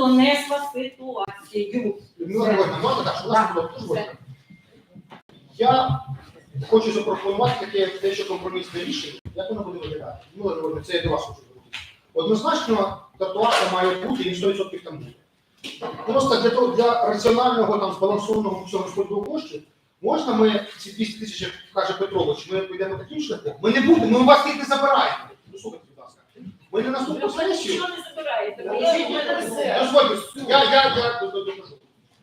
донесла ситуацію. Людмила Григорівна, так, що у нас було дуже. Я хочу запропонувати таке дещо компромісне рішення, як воно буде виглядати. Людмила Григорівна, це я до вас хочу звернутися. Однозначно, тротуарка має бути і 100% там буде. Просто для того, для раціонального там збалансованого всього розподілу коштів, можна ми ці 200 тисяч, як каже Петрович, ми підемо таким шляхом. Ми не будемо, ми у вас їх не забираємо. Ну, слухайте. Ми не наступну сесію. Що не забираєте? Все. Дозвольте, я, я, я до- до- докажу.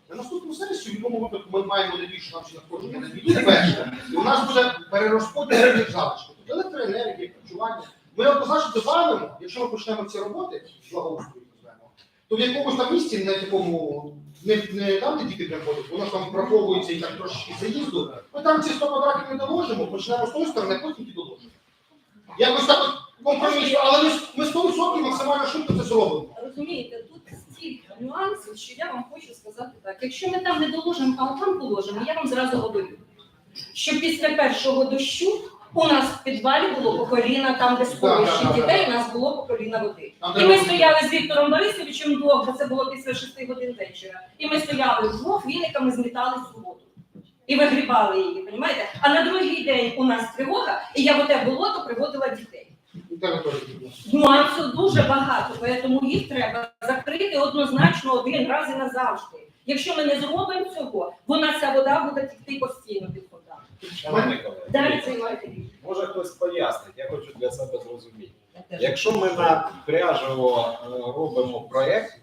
На наступну сесію, в будь-якому випадку, ми маємо найбільше нам ще надходження на дві перше, і у нас буде перерозподіл різних залишків. Тобто електроенергія, харчування. Ми однозначно добавимо, якщо ми почнемо ці роботи, благоустрою називаємо, то в якомусь там місці, на якому не, не там, де діти приходять, воно ж там враховується і так трошечки заїзду, ми там ці 100 квадратів не доложимо, почнемо з тої сторони, потім ті доложимо. Якось так от компромісно, але ми, ми 100% максимально швидко це зробимо. Розумієте, тут стільки нюансів, що я вам хочу сказати так. Якщо ми там не доложимо, а там положимо, я вам зразу говорю, що після першого дощу у нас в підвалі було по коліна, там, де сховище да, да, дітей, у нас було по коліна води. Там І ми стояли з Віктором Борисовичем вдвох, бо це було після шести годин вечора. І ми стояли вдвох, віниками змітали цю воду. І вигрібали її, розумієте? А на другий день у нас тривога, і я в оте болото приводила дітей. Територію. Нюансів дуже багато, тому їх треба закрити однозначно один раз і назавжди. Якщо ми не зробимо цього, вона ця вода буде тікти постійно під вода. Шановні колеги, може хтось пояснить, я хочу для себе зрозуміти. Якщо ми на Пряжево е, робимо проєкт,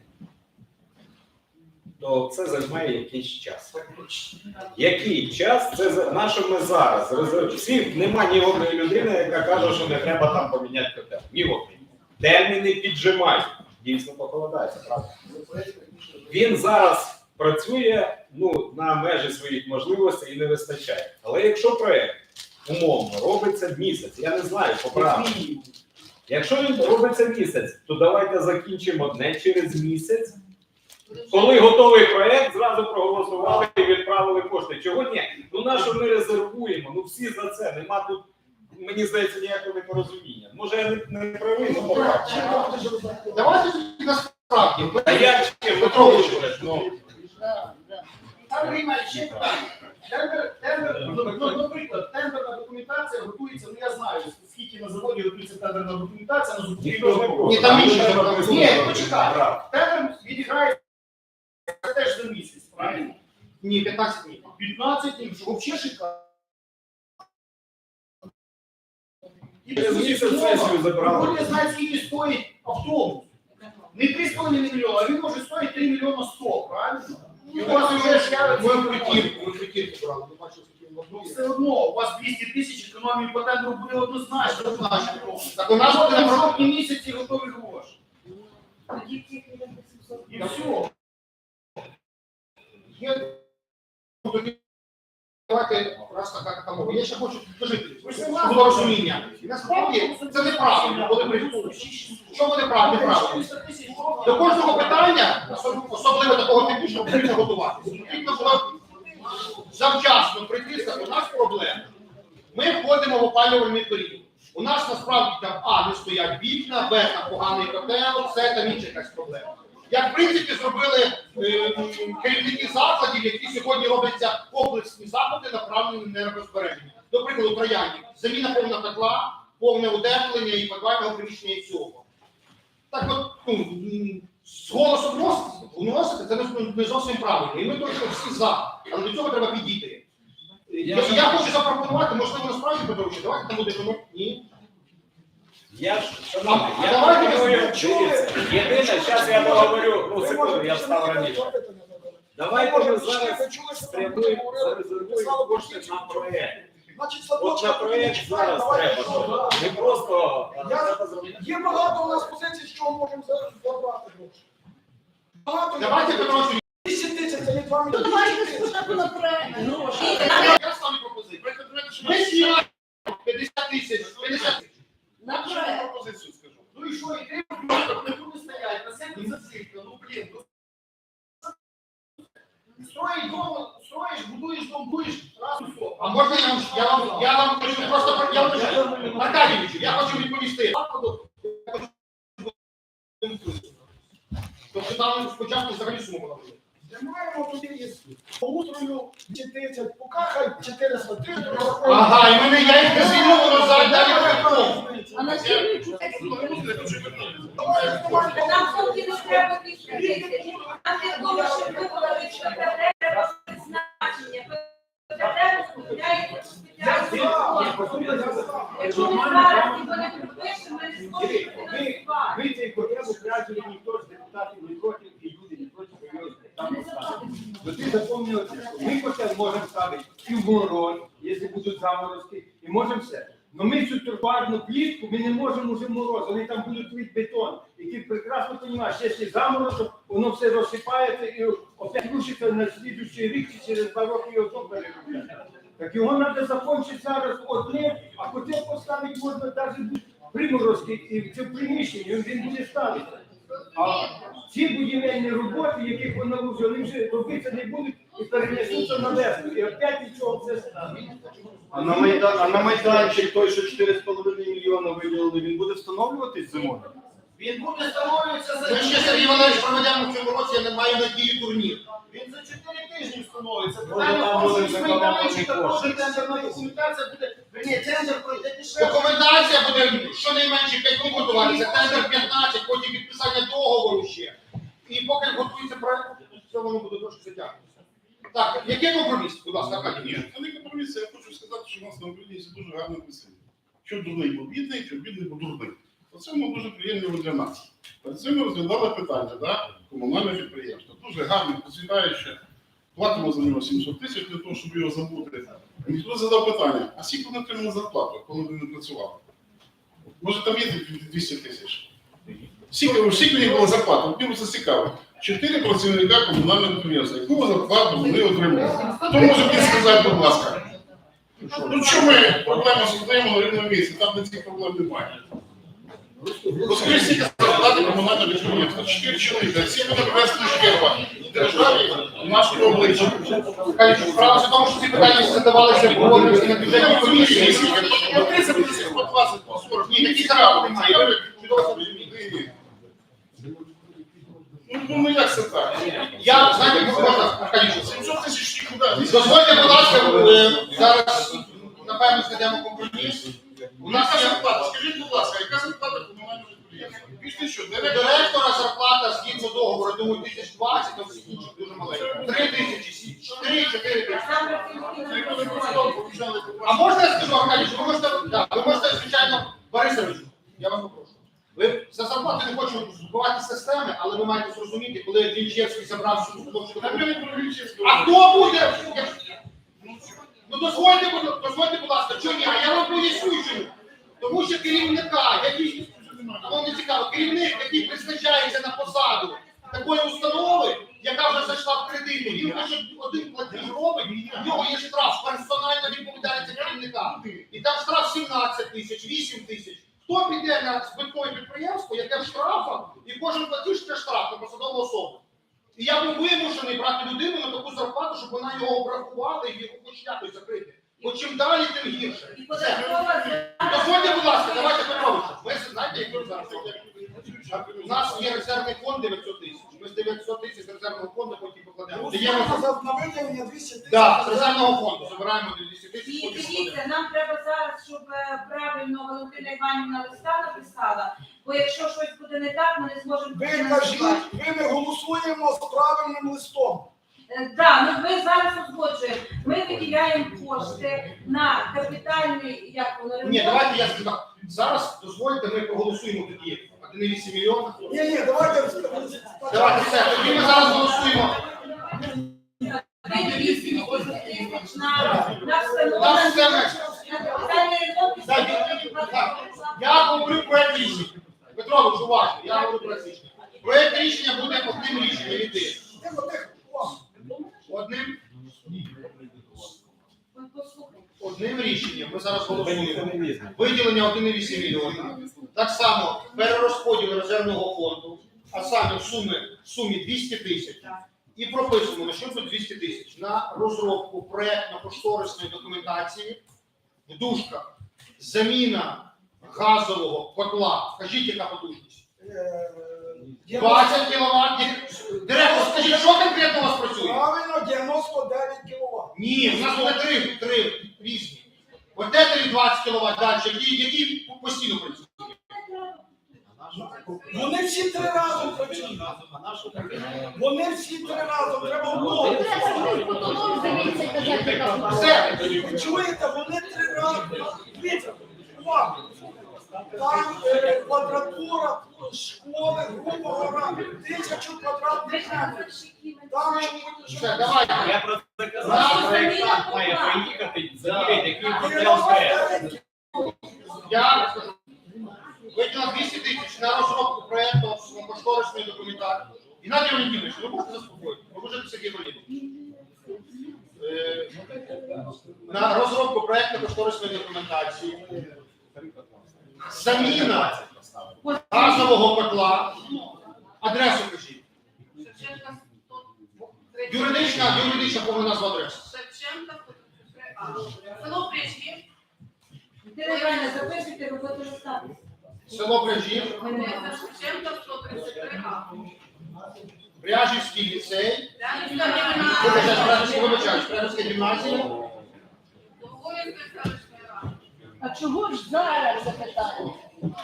то це займе якийсь час. Який час? Це на що ми зараз? Всіх нема ні одної людини, яка каже, що не треба там поміняти котел. Ні одної. Терміни піджимають. Дійсно похолодається, правда? Він зараз працює ну, на межі своїх можливостей і не вистачає. Але якщо проєкт умовно робиться місяць, я не знаю, поправки. Якщо він робиться місяць, то давайте закінчимо одне через місяць. Коли готовий проєкт, зразу проголосували і відправили кошти. Чого ні? Ну на що ми резервуємо? Ну всі за це. Нема тут, мені здається, ніякого непорозуміння. Може, я не, не правий, ну. Давайте тоді насправді. А як ще Петрович, Петрович? Ну, Там приймає ще питання. Тендер, тендер, ну, ну, наприклад, тендерна документація готується, ну я знаю, скільки на заводі готується тендерна документація на ніхто ж не закупівлю. Ні, там інше. Ні, почекай. Тендер відіграє місяць, правильно? Ні, 15 днів. 15 днів, що взагалі шикарно. І сесію забрали. Ви не знаєте, скільки стоїть автобус. Не 3,5 мільйона, а він може стоїть 3 мільйона 100, правильно? І у вас вже ж Ми в притірку, ми брали. Ми бачили, скільки Ну, все одно, у вас 200 тисяч економії по тендеру буде однозначно. Однозначно. Так У нас буде жовтні місяці готові гроші. І все. Є тоді давайте раз така така. Я ще хочу. Щоб було розуміння. І насправді це неправильно, коли при що буде правильно. До кожного питання, особливо такого потрібно готуватися. Потрібно було завчасно прийти, у нас проблема. Ми входимо в опалювальний період. У нас насправді там А, не стоять вікна, Б, там поганий котел, С, там інша якась проблема. Як в принципі зробили е, керівники закладів, які сьогодні робляться комплексні заходи, направлені на енергозбереження. До прикладу, троянні. Заміна повна котла, повне утеплення і підвального приміщення і всього. Так от, ну, з голосу вносити, це не, зовсім правильно. І ми точно всі за. Але до цього треба підійти. Я, я хочу запропонувати, можливо, насправді, Петрович, давайте там буде. Ні. Я ж, шановний, А я давайте пропоную, ви дивіться, єдине, зараз я договорю, ну секунду, я встав раніше. Давайте ми зараз спрямуємо, зарезервуємо кошти на проєкт. Значить, От на садочка проєкт зараз треба. Не просто а Я- треба зробити. Є багато у нас позицій, з чого можемо зараз забрати гроші. Багато. Давайте, Петрович, 200 тисяч, це не 2 Ну мільйони. давайте спочатку на проект. я ставлю пропозицію. Ми всі 50 тисяч, 50 тисяч. На проект. пропозицію скажу. Ну і що, і ти не буде стояти, на себе зацикла, ну блін. ну. Строїть дом, строїш, будуєш дом, будуєш, раз і все. А можна я вам, я вам, я вам хочу просто я хочу, Аркадійович, я хочу відповісти. Тобто там спочатку взагалі була. велика. Знімаємо туди із утрою 10, поки хай 400 300. Ага, і мене я їх не звільню, воно за- далі прикров. А на Нам поки не треба підтримки. Нам для того, щоб виконати що треба призначення. Треба сподівається Якщо ми зараз ніби не підпишемо, ми не зможемо фінансувати. Ви цей потребу краще ніхто з депутатів не проти, і люди не проти, бо його там поставили. Ну ти запам'ятав, що ми хоча можемо ставити і в мороз, якщо будуть заморозки, і можемо все. Но ми цю тротуарну плітку, ми не можемо вже мороз, вони там будуть лить бетон. І ти прекрасно розумієш, якщо заморозок, воно все розсипається і опять рушиться на слідуючий рік чи через два роки його знову переробляти. Так його треба закінчити зараз одним, а потім поставити можна навіть приморозки і в цьому приміщенні він буде ставитися. А ці будівельні роботи, яких вони вже, вони вже робитися не будуть і перенесуться на весну. І опять нічого все стане. А на, майдан, а на майданчик той, що 4,5 мільйона виділили, він буде встановлюватись зимою? Він буде встановлюватися за Ми ще Сергій Іванович проведемо в цьому році, я не маю надії турнір. Він за 4 тижні встановиться. Ну, Питання в тому, що також тендерна документація буде. Ні, тендер пройде дешевше. Документація буде щонайменше 5 днів готуватися, тендер 15, потім підписання договору ще. І поки готується проект, все воно буде трошки затягнутися. Так, який компроміс, будь ласка, Аркадій? Ні, це не компроміс. Я хочу сказати, що у нас на Україні є дуже гарне писання. Що дурний був бідний, що бідний був дурний. Оце воно дуже приємно для нас. Перед цим розглядали питання, да? комунальне підприємство. Дуже гарне, посвітаюче. Платимо за нього 700 тисяч для того, щоб його забути. Ніхто задав питання, а скільки вони отримали зарплату, коли вони не працювали? Може там є 200 тисяч? Скільки, скільки в них була зарплата? От це цікаво. Чотири працівника комунального підприємства. Яку зарплату вони отримали? Хто може мені сказати, будь ласка? Ну чому ми проблему создаємо на рівному місці, там де цих проблем немає. Розкажи, скільки зарплати комунального підприємства? Чотири чоловіка, всі буде привезти шкерба. Державі обличчі. Аркадій, Справа в тому, що ці питання задавалися обговорювалися на бюджетній комісії. По 30, по 20, по 40. Ні, такі. Ну, ну як це так? Я, знаєте, можна, Аркадій, 700 тисяч нікуди. Дозвольте, будь ласка, е, зараз, напевно, знайдемо компроміс. У нас є зарплата. Скажіть, будь ласка, яка зарплата комунального підприємства? Пішли що, директора зарплата згідно договору, я думаю, тисяч 20, а всі інші дуже маленькі. Три тисячі, три, чотири тисячі. А можна я скажу, Аркадій, що ви можете, да, ви можете, звичайно, Борисович, я вас попрошу. Ви за зарплату не хочу збивати системи, але ви маєте зрозуміти, коли Вінчевський забрав всю хлопчину. Та не про Вінчевського. А хто буде? Ну дозвольте, будь- дозвольте, будь ласка, чого ні? А я вам поясню чому. Тому що керівника, який вам не цікаво, керівник, який призначається на посаду такої установи, яка вже зайшла в кредити, він хоче платіж робить, в нього є штраф, персональна відповідальність керівника. І там штраф 17 тисяч, 8 тисяч. Хто піде на збиткове підприємство, яке в штрафах, і кожен платіж це штраф на посадову особу. І я був вимушений брати людину на таку зарплату, щоб вона його обрахувала і його хоч якось закрити. Бо чим далі, тим гірше. Дозвольте, будь ласка, давайте Петровичу. Ви знаєте, як зараз. У нас є резервний фонд 900 тисяч. Ми з 900 тисяч резервного фонду потім покладемо. Даємо На виділення 200 тисяч. Так, з резервного фонду забираємо 200 тисяч, І потім покладемо. дивіться, нам треба зараз, щоб е, правильно Валентина Іванівна листа написала, бо якщо щось буде не так, ми не зможемо Ви кажіть, ви не голосуємо з правильним листом. Е, Так, ну ми зараз узгоджуємо. Ми виділяємо кошти на капітальний, як воно Ні, давайте я скажу так. Зараз дозвольте, ми проголосуємо тоді 1,8 мільйона. Ні, ні, давайте. Давайте все, тоді ми зараз голосуємо. Ви 200 тисяч на, на Нас встановлення, все на капітальний ремонт. Так, так. Я говорю проект рішення. Петрович, уважно, я говорю проект рішення. Проект рішення буде одним рішенням іти. Одним, одним рішенням. Ми зараз голосуємо. Виділення 1,8 мільйона. Так само перерозподіл резервного фонду, а саме в суми, в сумі 200 тисяч. І прописано, на що тут 200 тисяч? На розробку проєктно-кошторисної документації в дужках. Заміна газового котла. Скажіть, яка потужність? Е, 20 кВт. Директор, скажіть, що конкретно у вас працює? Правильно, 99 кВт. Ні, у нас буде три, три різні. От де 20 кВт далі, які, які постійно працюють. Вони всі три рази працюють. Вони всі три рази, треба одного. Все. Ви чуєте, вони три рази. Дивіться, увага. Там е, квадратура школи, грубо говоря, тисячу квадратних метрів. Там Все, давайте. Я про це казав, проєктант має приїхати, завірити, який буде проект. Я скажу. Виділено 200 тисяч на розробку проєкту кошторисної документації. І Надя Валентинович, ви можете заспокоїти, ви можете Сергій Валентинович. На розробку проєкту кошторисної документації. Заміна газового котла. Адресу кажіть. Юридична, юридична повна назва адреси. Шевченка 133А. Село Причві, Дерев'яне записуйте, роботу розставити. Село Брежів, Вулиця Шевченка 133А. Бряжівський ліцей. Вибачаюсь, гімназія. Бряжівська, гімназія. А чого ж зараз запитання?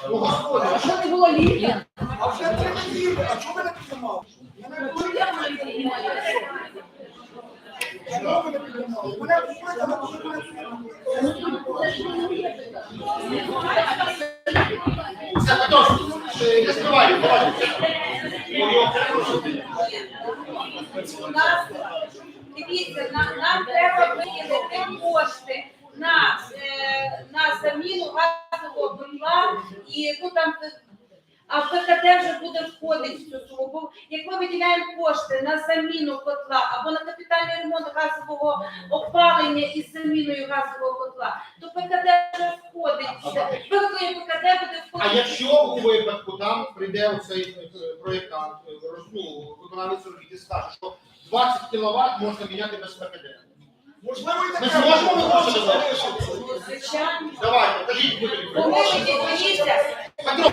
Ну, господи, А що не було літа? А вже три неділі, а чого ви не піднімали? Я? Чого ви не піднімали? Мене піднімали, але чого ви не піднімали? Це хто? не нас, дивіться, на- нам треба виділити кошти е, на заміну газового котла і ну там. А в ПКД вже буде входити в цю суму. Бо як ми виділяємо кошти на заміну котла або на капітальний ремонт газового опалення із заміною газового котла, то ПКД вже входить. Виготовлення ПКД буде А якщо у випадку там прийде оцей е, проєктант, е, ну, виконавець робіт і скаже, що 20 кВт можна міняти без ПКД. Можливо, і Ми таке. зможемо залишаться. Звичайно. Давайте, кажіть, будь ми виділилися. Петро,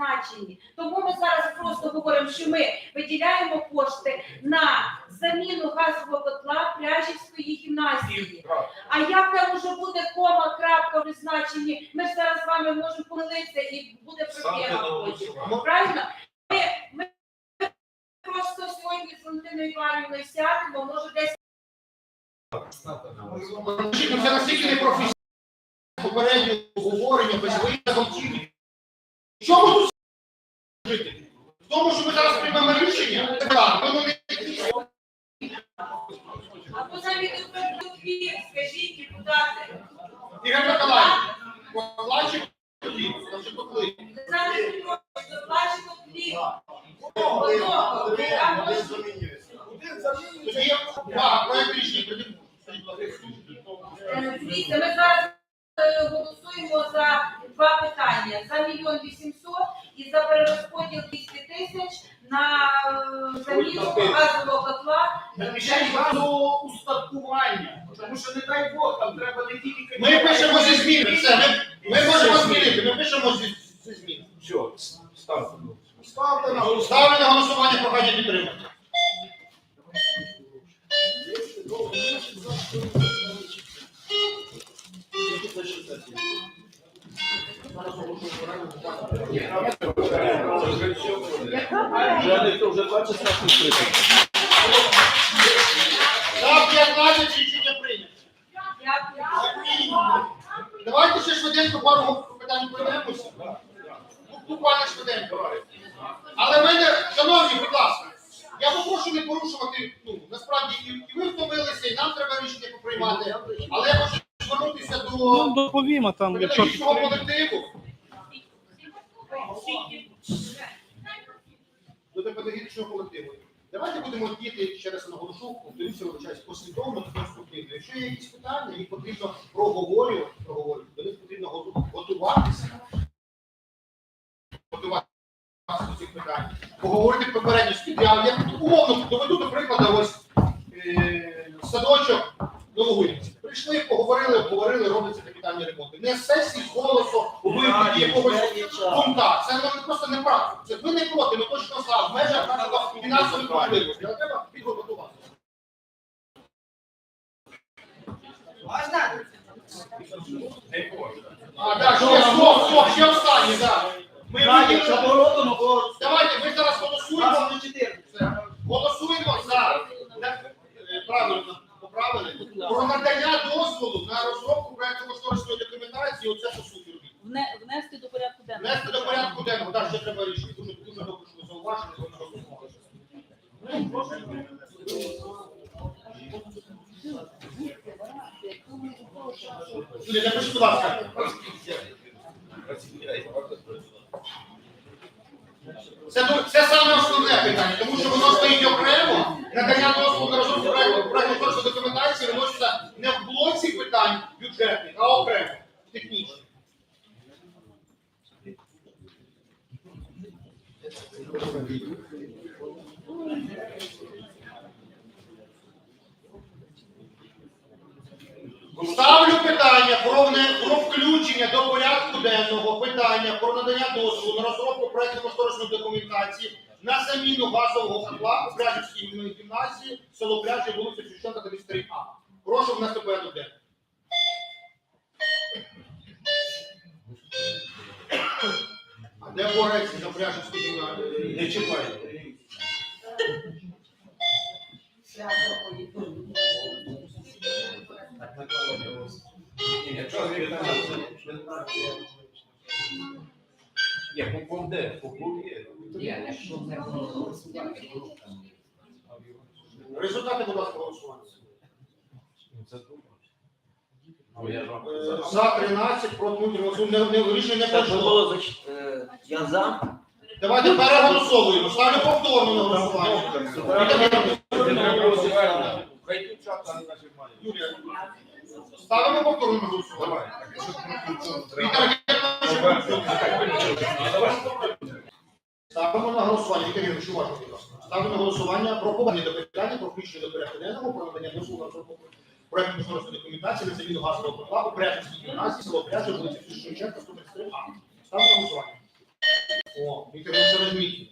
призначенні. Тому ми зараз просто говоримо, що ми виділяємо кошти на заміну газового котла Пляжівської гімназії. А як там уже буде кома, крапка в призначенні, ми ж зараз з вами можемо помилитися і буде проблема. Правильно? Ми, ми просто сьогодні з Валентиною Іванівною сядемо, може десь Це настільки непрофесійне попереднє обговорення, без виїзду. Ставлю на голосування, прохання підтримати. Вже два часа тут доповімо там, педагогічного колективу. До педагогічного колективу. Давайте будемо діяти, ще раз наголошу, повторюся, вибачаюсь, послідовно та конструктивно. Якщо є якісь питання, їх потрібно проговорювати, проговорювати, до них потрібно готуватися. Готуватися до цих питань. Поговорити попередньо з Я, я умовно доведу до прикладу ось е, садочок Новогуївці. Прийшли прийшли, поговорили, обговорили, робляться капітальні ремонти. Не сесії, голосу, у вигляді якогось думка. Це ну, просто неправда. Це ви не проти, ми точно за, в межах нашого фінансових можливостей. Але треба підготувати. А, так, ще, стоп, стоп, ще останнє, так. Ми виділили- Давайте, ми зараз голосуємо. Голосуємо за е, правильно про надання дозволу на розробку проекту кошторисної документації. Оце по суті робіт. Вне- Внести до порядку денного. Внести до порядку денного, так, ще треба рішити. Дуже дуже добре, що ви зауважили, що ми робимо. Юлія, напишіть, будь ласка. Це, ду- це саме основне питання, тому що воно стоїть окремо. Надання дозволу на розробку проекту проекту документації виноситься не в блоці питань бюджетних, а окремо, технічних. Ставлю питання про, вне- про включення до порядку денного питання про надання дозволу на розробку проекту кошторисної документації на заміну газового котла у Пряжівській Бряжівській гімназії, село Бряжі, вулиця Шевченка, 33А. Прошу внести порядок денний. А де бореться за Бряжівську гімназію? Не чіпай. Ні, по де? По є. Результати, будь ласка, голосування. Ну, я ж вам Е, казав. За 13, проти 0, голосуємо. Не, рішення не пройшло. Я за. Давайте переголосовуємо. Ставлю повторно на голосування. Юлія, ставимо повторно на голосування. Ставимо на голосування. Віктор Геннадійович, уважно. Ставимо на голосування про повернення до питання про включення до порядку денного, про надання дозволу на розробку кошторисної документації на заміну газового котла у Бряжівській гімназії, село Бряжі, вулиця Шевченка, 133 А. Ставимо на голосування. О, Віктор Геннадійович, розміть.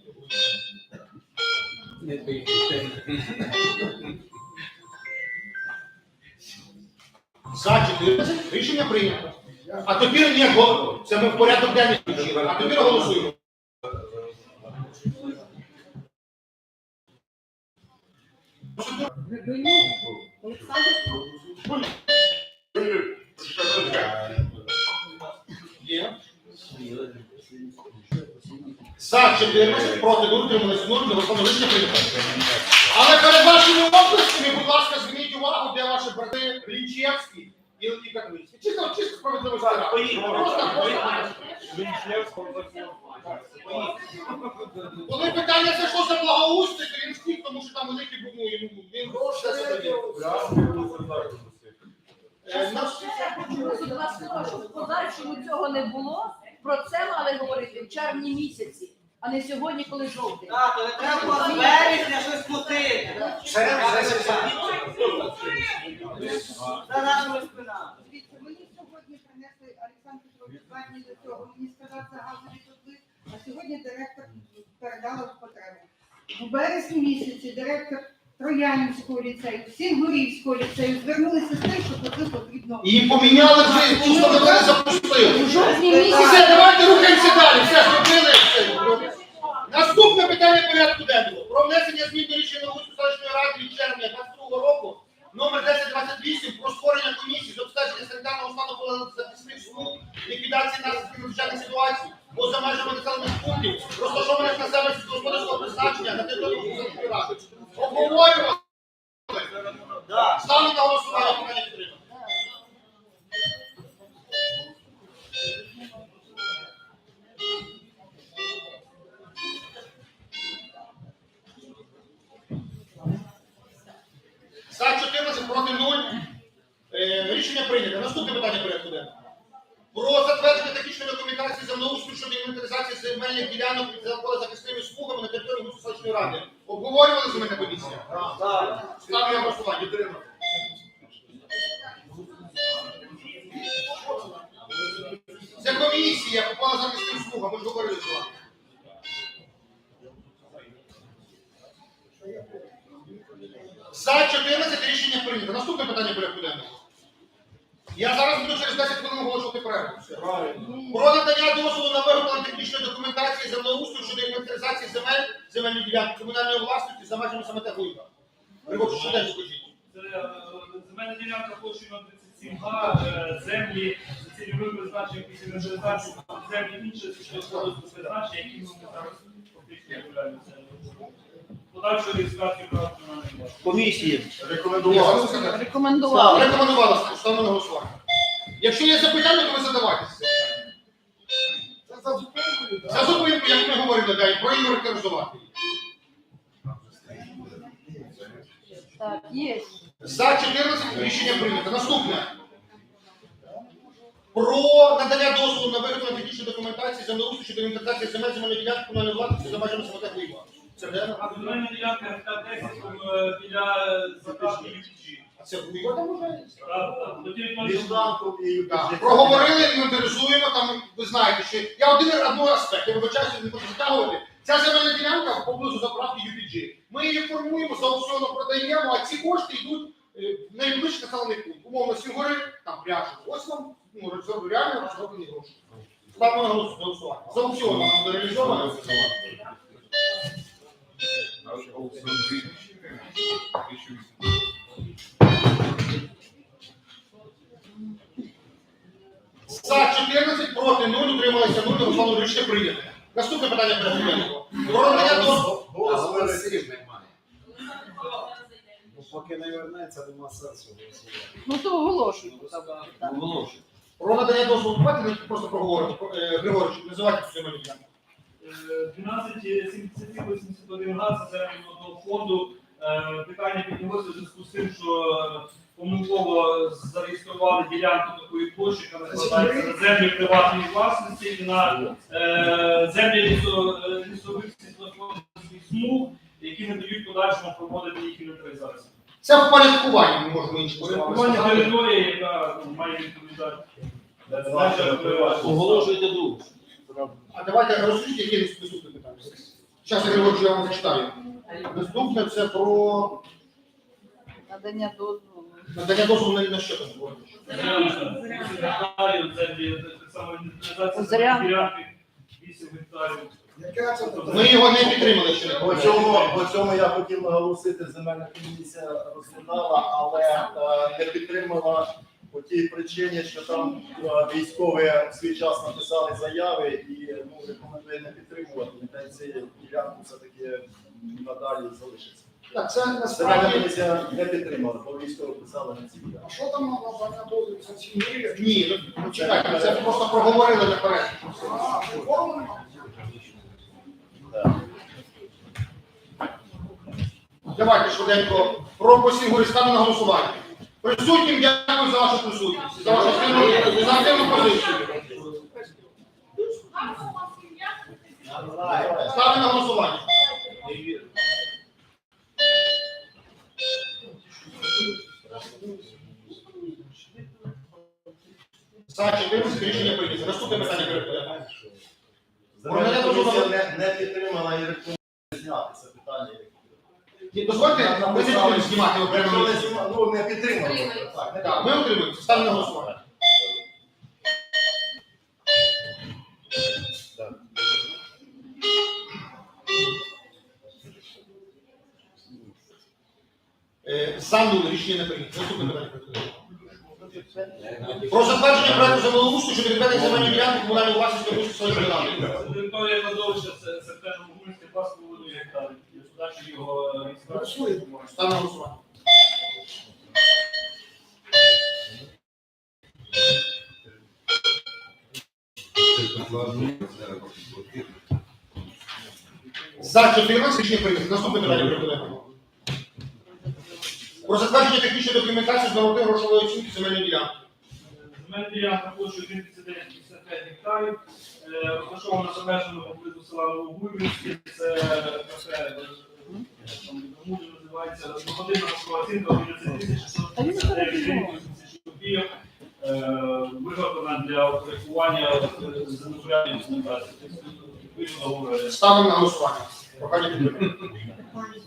За 14 рішення прийнято. А тепер ні, го- це ми в порядок денний включили. А тепер голосуємо. За 14, проти 0, утримались 0, голосовано рішення прийнято. Але перед вашими областями, будь ласка, зверніть увагу, де ваші брати Лінчевський Леонід Чисто, чисто справедливо сказати. Просто, просто. Коли питання зайшло за благоустрій, то він втік, тому що там великі ну, йому він гроші себе дає. Е, до щоб в подальшому цього не було. Про це мали говорити в червні місяці, а не сьогодні, коли жовтий. Так, то не треба було з березня щось платити. Сьогодні принесли Олександр Звернення до цього. Мені сказав за газові котли, а сьогодні директор передала в потребу. У березні місяці директор Троянівського ліцею, Сінгурівського ліцею звернулися з тим, що котли потрібно. І поміняли вже, установили, запустили. У жовтні Все, місяці давайте рухаємося далі. Все, зробили. все. Наступне питання порядку денного. Про внесення змін до рішення Нової селищної ради від червня 22 року номер 1028 про створення комісії з обстеження санітарного стану захисних смуг, ліквідації наслідків надзвичайних ситуацій поза межами населених пунктів, розташованих на себе сільськогосподарського призначення на території ради. Обговорювали. Ставлю на голосування ради. Обговорювали за мене комісія? Так. Ставлю я голосування, підтримав. Це комісія, попала за міським слуха, ми ж говорили з вами. За 14 рішення прийнято. Наступне питання порядку денного. Я зараз буду через 10 хвилин оголошувати перерву. Про надання дозволу на виготовлення технічної документації землеустрою щодо інвентаризації земель земельної ділянки комунальної власності за межами самете Глиба. Григорій, що далі скажіть? Це е, земельна ділянка площею на 37 га, е, землі за цільовим призначенням після інвентаризації, землі інші сільськогосподарського призначення, які ми зараз фактично являються. Подальшої реєстрації прав комунальної власності. Комісії Ні, рекомендували. Рекомендувалося, на голосування. Якщо є запитання, то ви задавайтеся. Це за зупинку, як ми говорили, дай, про інвентаризувати. Так, є. За 14 рішення прийнято. Наступне. Про надання дозволу на виготовлення технічної документації землеустрою щодо інвентаризації земель земельної ділянки комунальної власності за межами самотек Глиба. Це де? А земельна ділянка гектар 10 е, біля заправки. А це Глиба там уже? Так, так. До тієї Між точки- банком і Проговорили, інвентаризуємо, там ви знаєте, що я один одну аспект, я вибачаюся, не буду затягувати. Ця земельна ділянка поблизу заправки UPG. Ми її формуємо, за аукціону продаємо, а ці кошти йдуть е, в найближчий населений пункт. Умовно, Сінгори, там пляж. Ось вам ну, реально розроблені гроші. Ставимо на голосування. За аукціоном нам буде реалізовано. За 14, проти 0, утрималися 0, голосували рішення прийнято. Наступне питання денного. Про надання дозволу. Поки не вернеться, нема сенсу. Ну то оголошую. Про надання дозволу. Давайте ми просто проговоримо. Про- е, Григорич, називайте цю земельну ділянку. Е, 12,71 газ це одного фонду. Е, Питання піднялося в зв'язку з тим, що е, помилково зареєстрували ділянку такої площі, яка накладається на землі приватної власності і на е, землі лісо- лісових сільськогосподарських смуг, які не дають подальшому проводити їх інвентаризацію. Це впорядкування, ми можемо словами Порядкування території, яка ну, має відповідати. Оголошуйте другу. А давайте розкажіть, які наступні питання. Зараз я вам зачитаю. Наступне це про Надання дозволу. надання дозволу на, на що там було? Зоряна, 8 так само інвентаризація Зоряна. ділянки, 8 гектарів. Це Ми його не підтримали ще. По цьому, по цьому я хотів наголосити, земельна комісія розглядала, але е, не підтримала по тій причині, що там е, військові в свій час написали заяви і ну, рекомендує не підтримувати. Нехай ці ділянку все-таки надалі залишиться. Так, це насправді комісія не підтримала, бо військові писали на ці ділянки. А що там надання дозволу? Це ці мрії? ні, ну чекайте, це просто проговорили наперед. А, форму нема? Давайте швиденько про посівгорі ставимо на голосування. Присутнім дякую за вашу присутність, за вашу активну, за активну позицію. Ставимо на голосування. За 14 рішення прийнято. Наступне питання переходимо. Не підтримала і рекомендує зняти це питання. Ні, Дозвольте, ми не будемо знімати окремо. Ну, не. Так. Так, ми отримуємо. Ставимо на голосування. Е, За рішення не прийнято. Наступне питання. Про затвердження проекту землеустрою щодо відведення земельної ділянки комунальної власності своєї ради. Територія кладовища це септембр гуманське 2,5 гектарів. І подальше його реєстрація. Ставимо голосування. За 14 рішення прийнято. Наступне питання переходимо. Про затвердження технічної документації з нормативно грошової оцінки земельної ділянки. Земельна ділянка площею 1,59 гектарів, е, розташована за межами поблизу села Новогуйвинське, це таке, е, це називається, година оцінка 11 тисяч 669 гривень 80 копійок. Е, е, виготовлена для е, землепорядної документації. Ставимо на голосування.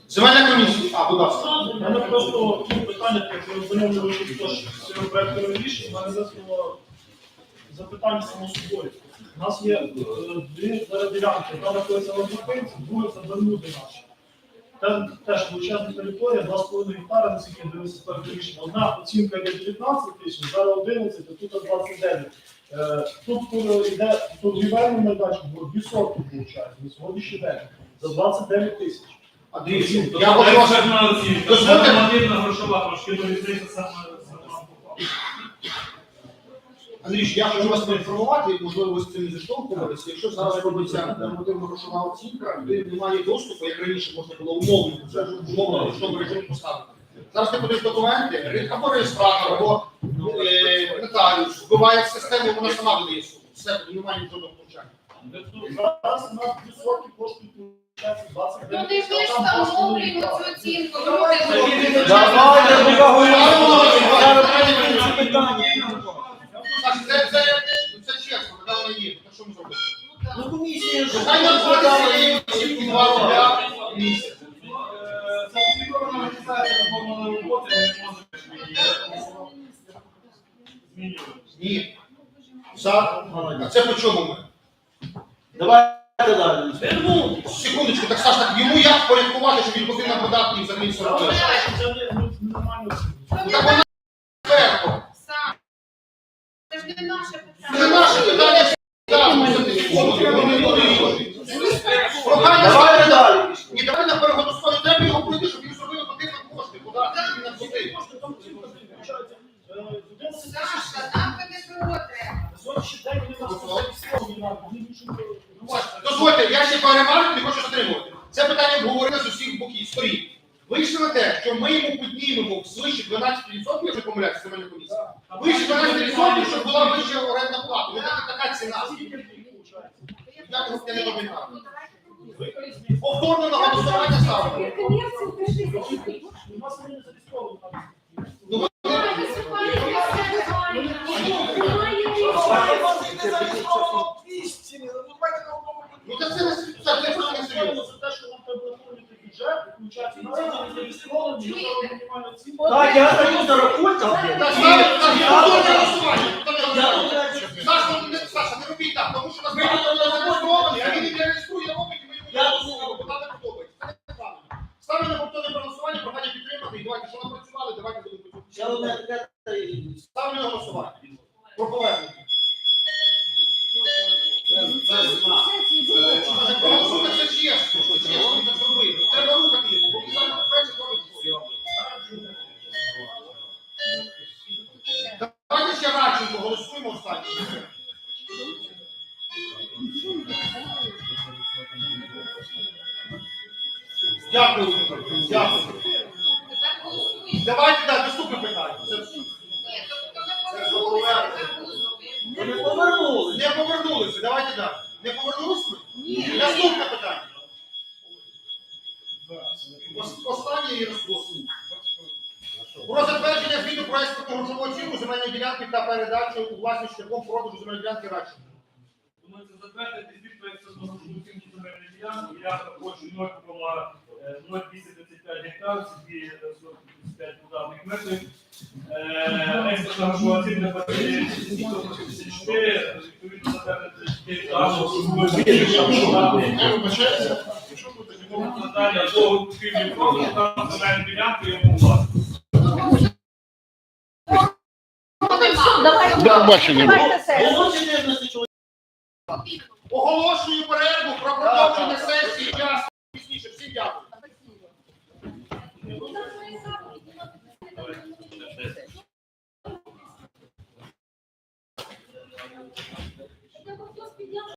Земельна комісія. А, будь ласка. У мене просто питання, таке, ознайомлювали з цим проектом рішення, в мене виникло запитання само собою. У нас є е, дві зараз ділянки, одна знаходиться на зупинці, друга це Бермуди наші. Там теж величезна територія, 2,5 гектара, наскільки я дивився перед рішення. Одна оцінка є 19 тисяч, зараз 11, а тут 29. Е, Тут коли йде торгівельний майданчик, було 2 сотки, виходить, на сьогоднішній день, за 29 тисяч. Андрій, Я я хочу вас експертна оцінка. Це Дозвольте- нормативна грошова, трошки Андрій, я хочу вас поінформувати, можливо, ви з цим не зіштовхувалися. Якщо зараз робиться нормативно грошова оцінка, де немає доступу, як раніше можна було умовно, вже умовно ручному режимі поставити. Зараз ти подаєш документи, або реєстратор, або е, нотаріус, вбиває в систему, вона сама видає суд. Все, немає жодного втручання. Зараз у нас 2 сотки коштують, виходить, 29 Ну, не ви ж там встановлюємо цю оцінку. Давайте. Це, це, це чесно, така вона є. Так що ми зробимо? Ну, комісія ж. Хай нам подали оцінку 2 рубля в місяць. Сертифікована організація виконувала роботи, не може змінювати. Ні. За, а це по чому ми? Давайте далі. Ну, секундочку, так Саш, так йому як порядкувати, щоб він на податки і взагалі все робив? Це не- ну, нормально. Ну, Так вона зверху. Не наше питання. Це наше питання, Yeah. Ос- Останнє і розголосуємо. Про затвердження звіту про експортну грошову оцінку земельної ділянки та передачу у власність шляхом продажу земельної ділянки Радченко. Думаю, це затвердити звіт про експертну оцінку земельної ділянки. Я хочу 0,0235 гектар, це 245 квадратних метрів. Е, Експертна грошова оцінка 24, відповідно затвердити 4 Я Надання до купівлі продажу там земельну ділянку йому. Давайте. До побачення. Оголошую перерву про продовження сесії. Час пізніше. Всім дякую.